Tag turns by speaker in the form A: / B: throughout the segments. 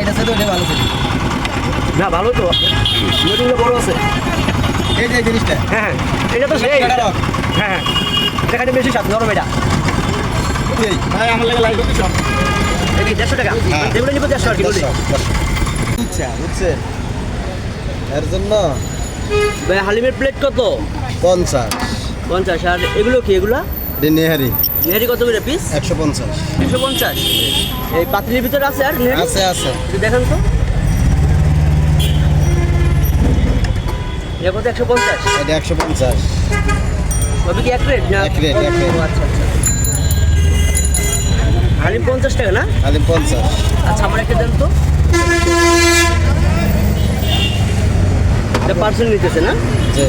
A: এটা সাথে ওইটা ভালো ছিল
B: না ভালো তো। নতুনগুলো বড় আছে।
A: এই যে জিনিসটা।
B: হ্যাঁ হ্যাঁ এটা তো সেই। হ্যাঁ হ্যাঁ এটা বেশি স্বাদ নরম এটা।
A: ভাই আমার লাগে
B: এটা দেড়শো টাকা।
A: হ্যাঁ।
B: যেগুলো নিবো দেড়শো আর কি
A: আচ্ছা বুঝছেন এর জন্য
B: ভাই হালিমের প্লেট কত?
A: পঞ্চাশ।
B: পঞ্চাশ আর এগুলো কি এগুলো?
A: এটা নেহারি
B: নেহারি কত করে পিস
A: একশো পঞ্চাশ।
B: একশো পঞ্চাশ। এই পাতিলের ভিতরে আছে আর নেহারি
A: আছে আছে।
B: দেখান তো। এটা কত একশো পঞ্চাশ?
A: এটা একশো পঞ্চাশ।
B: তবে কি এক রেট না?
A: এক rate, এক।
B: ও, আচ্ছা আচ্ছা। হালিম পঞ্চাশ টাকা না?
A: খালি পঞ্চাশ।
B: আচ্ছা আমার একটা দেন তো। এটা পার্সেল নিতেছে না?
A: যে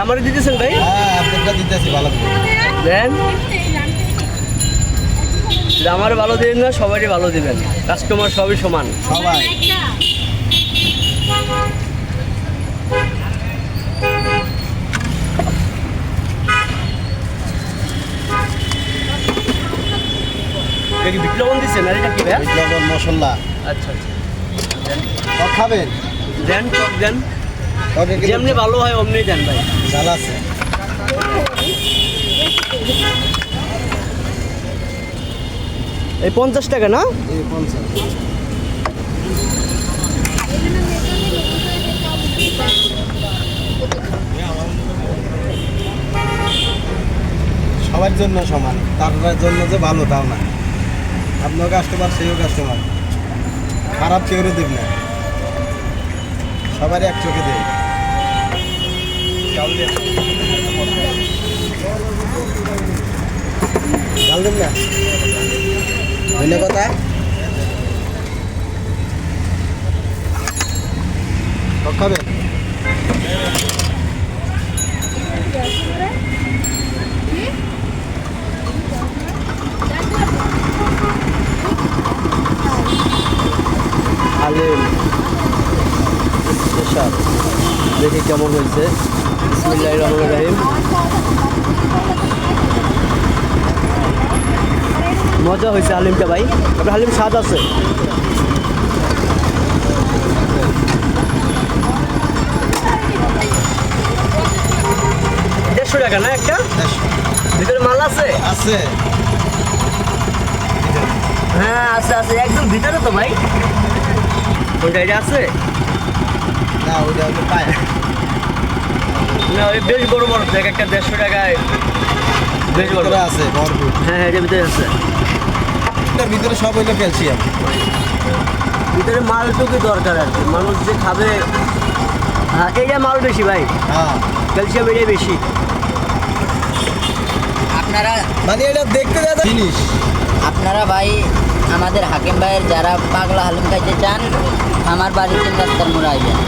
A: আমার
B: দিতেছেন ভাই?
A: হ্যাঁ দিতেছি ভালো।
B: দেন। ভালো দিবেন না সবারই ভালো দিবেন। কাস্টমার সবই সমান।
A: সবাই।
B: কি বিট লবণ দিচ্ছেন আর এটা কি ভাই
A: বিট লবণ মশলা।
B: আচ্ছা আচ্ছা।
A: খাবেন
B: দেন টক দেন। যেমনি ভালো হয় অমনি দেন ভাই।
A: ঝাল আছে।
B: এই পঞ্চাশ টাকা না?
A: এই পঞ্চাশ। সবার জন্য সমান তার জন্য যে ভালো তাও না। আপনিও কাস্টমার সেও কাস্টমার খারাপ কেউ দেখ না। সবারই এক চোখে দেয়। জাল দেব না? ধন্য
B: দেখি কেমন হয়েছে? রহিম। মজা হয়েছে হালিমটা ভাই। আপনার হালিম স্বাদ আছে? দেড়শো টাকা না একটা? ভিতরে মাল আছে?
A: আছে।
B: হ্যাঁ আছে আছে। একদম ভিতরে তো ভাই। কোনটা এটা আছে?
A: না ওইটা হলো পায়।
B: না ওই বেশ বড় বড় দেখ একটা দেড়শো টাকায় বেশ বড়
A: ভিতরে আছে ভরপুর।
B: হ্যাঁ হ্যাঁ এটার ভিতরে আছে।
A: এটার ভিতরে সব হইল ক্যালসিয়াম।
B: ভিতরে মালটুকু দরকার আর কি। মানুষ যে খাবে হ্যাঁ এইটা মাল বেশি ভাই।
A: হ্যাঁ।
B: ক্যালসিয়াম এটাই বেশি।
C: আপনারা
A: মানে এটা দেখতে যাতে জিনিস।
C: আপনারা ভাই, আমাদের হাকিম ভাইয়ের যারা পাগলা হালুম খাইতে চান, আমার বাড়ির তিন রাস্তার আইবেন